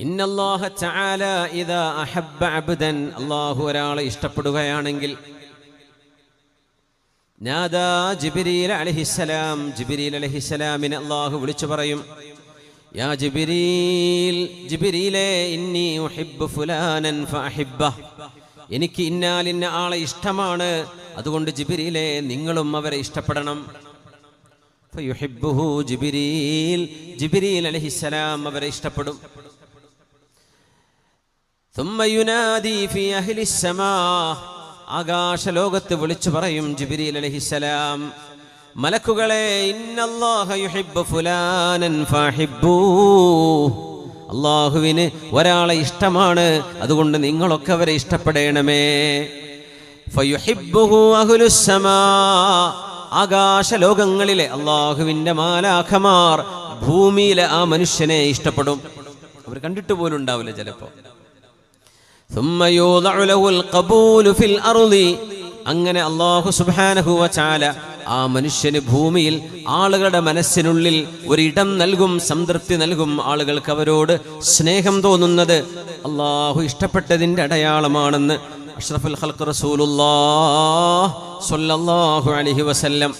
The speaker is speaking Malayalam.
ഇന്നല്ലാഹ തആല ഇദാ അഹബ്ബ അബ്ദൻ. അല്ലാഹു ഒരാളെ ഇഷ്ടപ്പെടുകയാണെങ്കിൽ. നാദാ ജിബ്രീൽ അലൈഹിസ്സലാം. ജിബ്രീൽ അലൈഹിസ്സലാമിനെ അല്ലാഹു വിളിച്ചു പറയും. യാ ജിബ്രീൽ ജിബ്രീലേ ഇന്നി ഉഹിബ്ബു ഫുലാനൻ ഫഹിബ്ബ എനിക്ക് ഇന്നാലിന്ന ആളെ ഇഷ്ടമാണ്. അതുകൊണ്ട് ജിബ്രീലേ നിങ്ങളും അവരെ ഇഷ്ടപ്പെടണം. ഫയുഹിബ്ബുഹു ജിബ്രീൽ ജിബ്രീൽ അലൈഹിസ്സലാം അവരെ ഇഷ്ടപ്പെടും. ആകാശലോകത്ത് വിളിച്ചു പറയും ജിബിരിൽ അലഹിസലാം മലക്കുകളെ അള്ളാഹുവിന് ഒരാളെ ഇഷ്ടമാണ് അതുകൊണ്ട് നിങ്ങളൊക്കെ അവരെ ഇഷ്ടപ്പെടണമേ. ആകാശലോകങ്ങളിലെ അള്ളാഹുവിന്റെ മാലാഖമാർ ഭൂമിയിലെ ആ മനുഷ്യനെ ഇഷ്ടപ്പെടും. അവർ കണ്ടിട്ട് പോലും ഉണ്ടാവില്ല ചിലപ്പോ അങ്ങനെ അള്ളാഹു സുബാനഹുവ ചാല ആ മനുഷ്യന് ഭൂമിയിൽ ആളുകളുടെ മനസ്സിനുള്ളിൽ ഒരിടം നൽകും സംതൃപ്തി നൽകും ആളുകൾക്ക് അവരോട് സ്നേഹം തോന്നുന്നത് അള്ളാഹു ഇഷ്ടപ്പെട്ടതിന്റെ അടയാളമാണെന്ന് അഷ്റഫുൽ ഹൽക്ക് റസൂലുല്ലാഹു അലൈഹി വസല്ലം